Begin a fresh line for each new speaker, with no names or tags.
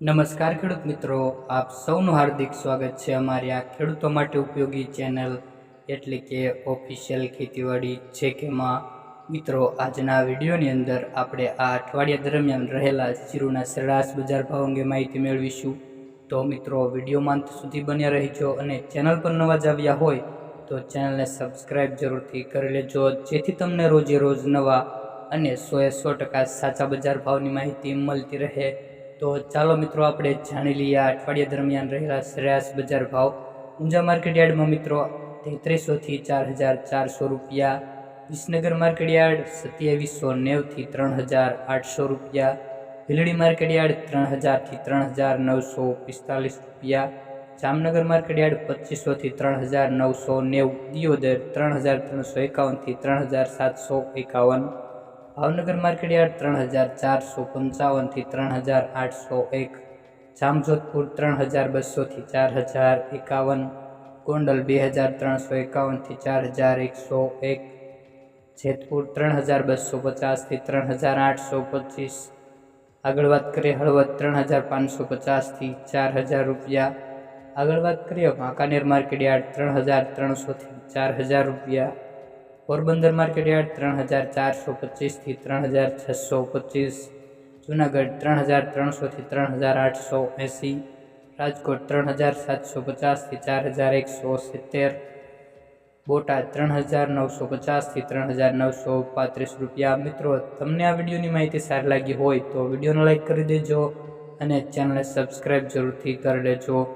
નમસ્કાર ખેડૂત મિત્રો, આપ સૌનું હાર્દિક સ્વાગત છે અમારી આ ખેડૂતો માટે ઉપયોગી ચેનલ એટલે કે ઓફિશિયલ ખેતીવાડી છે કે માં. મિત્રો, આજના વિડીયોની અંદર આપણે આ અઠવાડિયા દરમિયાન રહેલા જીરુના સરેરાશ બજાર ભાવ અંગે માહિતી મેળવીશું. તો મિત્રો વિડીયોમાં અંત સુધી બન્યા રહીજો અને ચેનલ પર નવા જ આવ્યા હોય તો ચેનલને સબસ્ક્રાઈબ જરૂરથી કરી લેજો, જેથી તમને રોજે રોજ નવા અને સોએ સો ટકા સાચા બજાર ભાવની માહિતી મળતી રહે. તો ચાલો મિત્રો, આપણે જાણી લઈએ અઠવાડિયા દરમિયાન રહેલા શ્રેયાસ બજાર ભાવ. ઊંઝા માર્કેટ યાર્ડમાં મિત્રો, તેત્રીસોથી ચાર હજાર ચારસો રૂપિયા. વિસનગર માર્કેટ યાર્ડ સત્યાવીસો નેવથી ત્રણ હજાર આઠસો રૂપિયા. ભીલડી માર્કેટ યાર્ડ ત્રણ હજારથી ત્રણ હજાર નવસો પિસ્તાલીસ રૂપિયા. જામનગર માર્કેટ યાર્ડ પચીસોથી ત્રણ હજાર નવસો નેવું. દિયોદર ત્રણ હજાર ત્રણસો એકાવનથી ત્રણ હજાર સાતસો એકાવન. ભાવનગર માર્કેટ યાર્ડ ત્રણ હજાર ચારસો પંચાવનથી ત્રણ હજાર આઠસો એક. જામજોધપુર ત્રણ હજાર બસોથી ચાર હજાર એકાવન. ગોંડલ બે હજાર ત્રણસો એકાવનથી ચાર હજાર એકસો એક. જેતપુર ત્રણ હજાર બસો પચાસથી ત્રણ હજાર આઠસો પચીસ. આગળ વાત કરીએ હળવદ ત્રણ હજાર પાંચસો પચાસથી ચાર હજાર રૂપિયા. આગળ વાત કરીએ વાંકાનેર માર્કેટ યાર્ડ ત્રણ હજાર ત્રણસોથી ચાર હજાર રૂપિયા. પોરબંદર માર્કેટ યાર્ડ ત્રણ હજાર ચારસો પચીસથી ત્રણ હજાર છસો પચીસ. જુનાગઢ ત્રણ હજાર ત્રણસોથી ત્રણ હજાર આઠસો એંસી. રાજકોટ ત્રણ હજાર સાતસો પચાસથી ચાર હજાર એકસો સિત્તેર. બોટાદ ત્રણ હજાર નવસો પચાસથી ત્રણ હજાર નવસો પાંત્રીસ રૂપિયા. મિત્રો, તમને આ વિડીયોની માહિતી સારી લાગી હોય તો વિડીયોને લાઇક કરી દેજો અને ચેનલને સબસ્ક્રાઈબ જરૂરથી કરી લેજો